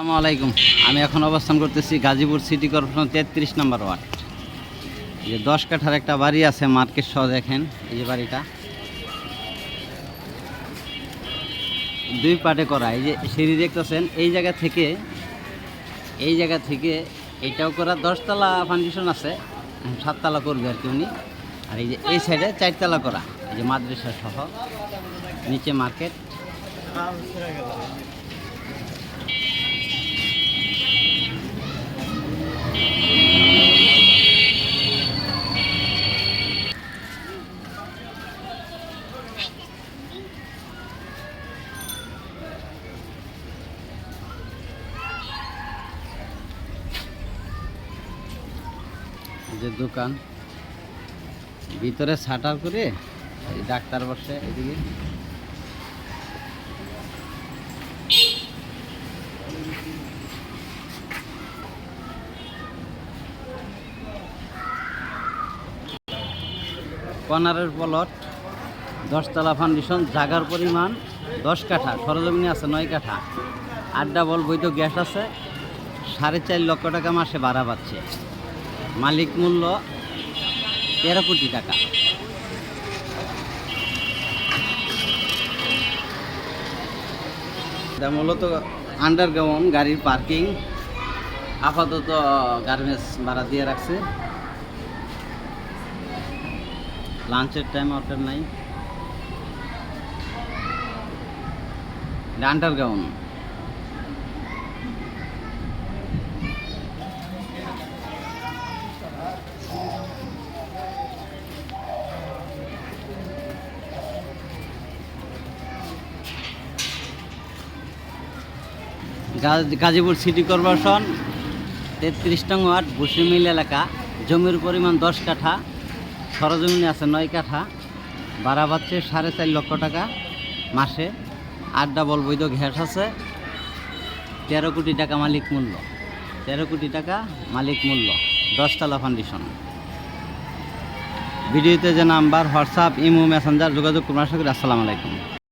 আসসালামু আলাইকুম। আমি এখন অবস্থান করতেছি গাজীপুর সিটি কর্পোরেশন তেত্রিশ নম্বর ওয়ার্ড। যে দশ কাঠার একটা বাড়ি আছে, মার্কেট সহ দেখেন এই যে বাড়িটা। দুই পার্টে করা, এই যে সিঁড়ি দেখতেছেন, এই জায়গা থেকে, এই জায়গা থেকে এটাও করা দশতলা ফাউন্ডেশন আছে, সাততলা করবে আর কি উনি। আর এই যে এই সাইডে চারতলা করা, এই যে মাদ্রাসা সহ, নিচে মার্কেট। যে দোকান। ভিতরে শাটার করে এই ডাক্তার বসে এদিকে। কর্নারের প্লট, দশতলা ফাউন্ডেশন, জাগার পরিমাণ দশ কাঠা, সরজমিনে আছে নয় কাঠা। আট ডাবল বৈধ গ্যাস আছে, সাড়ে চার লক্ষ টাকা মাসে ভাড়া পাচ্ছে। মালিক মূল্য তেরো কোটি টাকা। মূলত আন্ডারগ্রাউন্ড গাড়ির পার্কিং আপাতত গার্মেন্টস ভাড়া দিয়ে রাখছে। লাঞ্চের টাইম অর্ডার নাই। আন্ডারগ্রাউন্ড গাজীপুর সিটি কর্পোরেশন, তেত্রিশ নং ওয়ার্ড, ভুসিমিল এলাকা। জমির পরিমাণ দশ কাঠা, সরজমিনে আছে নয় কাঠা। ভাড়া পাচ্ছে সাড়ে চার লক্ষ টাকা মাসে। আট ডাবল বৈধ ঘ্যাস আছে। তেরো কোটি টাকা মালিক মূল্য। তেরো কোটি টাকা মালিক মূল্য। দশতলা ফাউন্ডেশন ভিডিওতে যে নাম্বার, হোয়াটসঅ্যাপ, ইমো মেসেঞ্জার যোগাযোগ করুন। করি আসসালামু আলাইকুম।